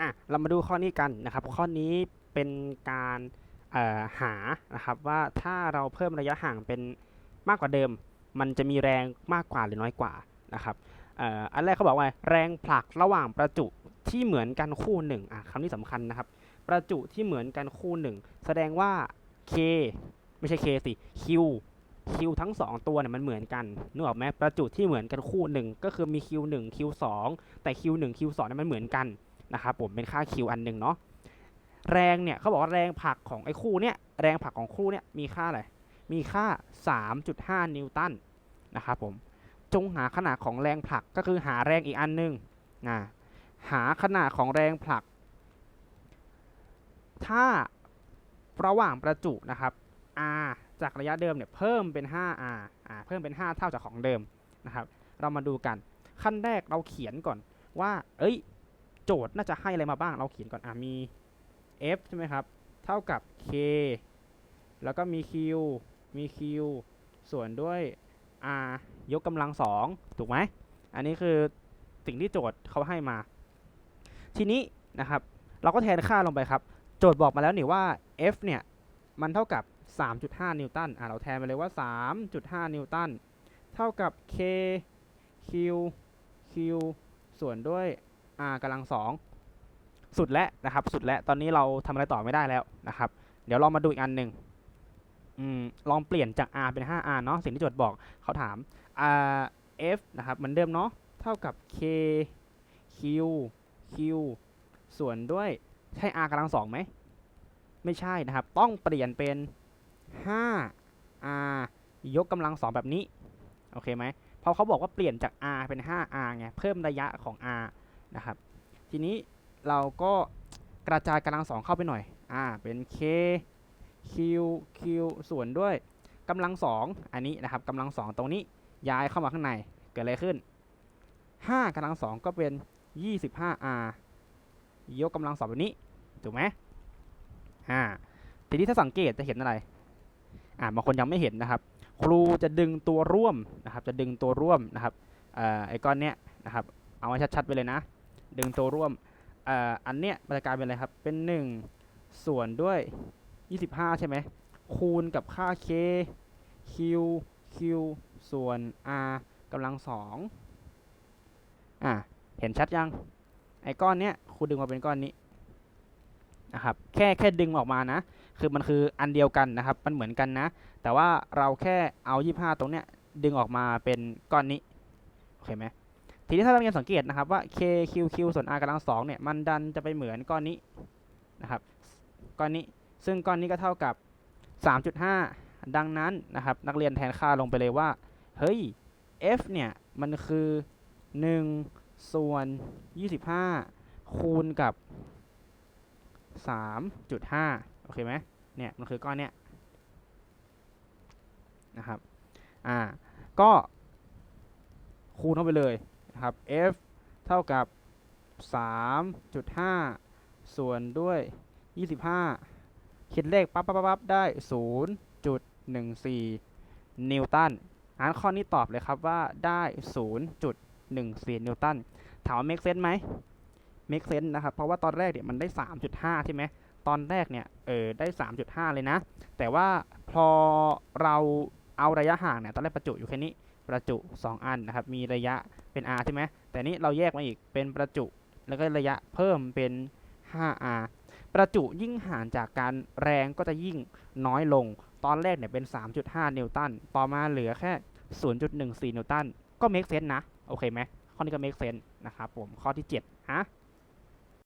อะเรามาดูข้อนี้กันนะครับ ข้อนี้เป็นการหานะครับว่าถ้าเราเพิ่มระยะห่างเป็นมากกว่าเดิม มันจะมีแรงมากกว่าหรือน้อยกว่านะครับอ,อันแรกเขาบอกว่าแรงผลักระหว่างประจุที่เหมือนกันคู่หนึ่งอะคำนี้สำคัญนะครับ ประจุที่เหมือนกันคู่หนึ่งแสดงว่า K ไม่ใช่ K สิ Q Q ทั้งสองตัวเนี่ยมันเหมือนกันนึกออกไหมประจุที่เหมือนกันคู่หนึ่งก็คือมี Q1 Q2 แต่ Q1 Q2 เนี่ยมันเหมือนกัน นะครับผมเป็นค่า Q อันหนึ่งเนาะแรงเนี่ยเขาบอกว่าแรงผลักของไอ้คู่เนี่ยแรงผลักของคู่เนี่ยมีค่าอะไรมีค่า 3.5 นิวตันนะครับผมจงหาขนาดของแรงผลักก็คือหาแรงอีกอันหนึ่งนะหาขนาดของแรงผลัก ถ้าระหว่างประจุนะครับ r จากระยะเดิมเนี่ยเพิ่มเป็น 5r อ่าเพิ่มเป็น 5 เท่าจากของเดิมนะครับ เรามาดูกัน ขั้นแรกเราเขียนก่อนว่า เอ้ย โจทย์น่าจะให้อะไรมาบ้างเราเขียนก่อนอ่ามี f ใช่ไหมครับ เท่ากับ k แล้วก็มี q มี q ส่วนด้วย r ยกกำลังสองถูกไหม อันนี้คือสิ่งที่โจทย์เขาให้มา ทีนี้นะครับ เราก็แทนค่าลงไปครับ โจทย์บอกมาแล้วนี่ว่า f เนี่ย มันเท่ากับ 3.5 นิวตันอะเราแทนไปเลยว่า 3.5 นิวตัน เท่ากับ k q q ส่วนด้วย r กำลังสองสุดแล้วนะครับ สุดแล้วตอนนี้เราทำอะไรต่อไม่ได้แล้วนะครับ เดี๋ยวเรามาดูอีกอันหนึ่งอลองเปลี่ยนจาก r เป็น 5r เนาะสิ่งที่โจทย์บอกเขาถาม r f นะครับเหมือนเดิมเนาะเท่ากับ k q q ส่วนด้วยใช่ r กำลังสองไหมไม่ใช่นะครับ ต้องเปลี่ยนเป็น 5r ยกกำลังสองแบบนี้ โอเคไหมเพราะเขาบอกว่าเปลี่ยนจาก r เป็น 5r ไงเพิ่มระยะของ r นะครับ ทีนี้เราก็กระจายกำลังสองเข้าไปหน่อย อ่า เป็น k q q ส่วนด้วยกำลังสองอันนี้นะครับกำลังสองตรงนี้ย้ายเข้ามาข้างในเกิดอะไรขึ้น 5กำลังสองก็เป็น 25r ยกกำลังสองแบบนี้ ถูกไหมอ่าทีนี้ถ้าสังเกตจะเห็นอะไร อ่าบางคนยังไม่เห็นนะครับ ครูจะดึงตัวร่วมนะครับ จะดึงตัวร่วมนะครับเอ่อไอ้ก้อนเนี้ยนะครับ เอาไว้ชัดๆไปเลยนะ ดึงตัวร่วมออันเนี้ยมันจะกลายเป็นอะไรครับ เป็น 1 ส่วนด้วย 25 ใช่ไหม คูณกับค่า k q q ส่วน r กำลังสองอ่าเห็นชัดยัง ไอ้ก้อนเนี้ยครูดึงมาเป็นก้อนนี้นะครับ แค่แค่ดึงออกมานะ คือมันคืออันเดียวกันนะครับ มันเหมือนกันนะ แต่ว่าเราแค่เอา 25 ตรงเนี้ยดึงออกมาเป็นก้อนนี้ โอเคไหม ทีนี้ถ้าเราเรียนสังเกตนะครับว่า k q q ส่วน r กำลังสองเนี่ยมันดันจะไปเหมือนก้อนนี้นะครับก้อนนี้ซึ่งก้อนนี้ก็เท่ากับ 3.5 ดังนั้นนะครับนักเรียนแทนค่าลงไปเลยว่า เฮ้ย f เนี่ยมันคือ 1 ส่วน 25 คูณกับ 3.5 โอเคไหมเนี่ยมันคือก้อนเนี้ยนะครับอ่าก็คูณเข้าไปเลย นะครับ f เท่ากับ 3.5 ส่วนด้วย 25 คิดเลขปั๊บปั๊บปั๊บปั๊บได้ 0.14 นิวตันอ่านข้อนี้ตอบเลยครับว่าได้ 0.14 นิวตัน ถามว่า make sense ไหม make sense นะครับ เพราะว่าตอนแรกเนี่ยมันได้ 3.5 ใช่ไหม ตอนแรกเนี่ย เออ ได้ 3.5 เลยนะ แต่ว่าพอเราเอาระยะห่างเนี่ย ตอนแรกประจุอยู่แค่นี้ ประจุ 2 อันนะครับ มีระยะ เป็น r ใช่ไหมแต่นี้เราแยกมาอีกเป็นประจุแล้วก็ระยะเพิ่มเป็น 5r ประจุยิ่งห่างจากการแรงก็จะยิ่งน้อยลง ตอนแรกเนี่ยเป็น 3.5 นิวตัน ต่อมาเหลือแค่ 0.14 นิวตัน ก็เมคเซนนะ โอเคไหมข้อนี้ก็เมคเซนนะครับผม ข้อที่7ฮะ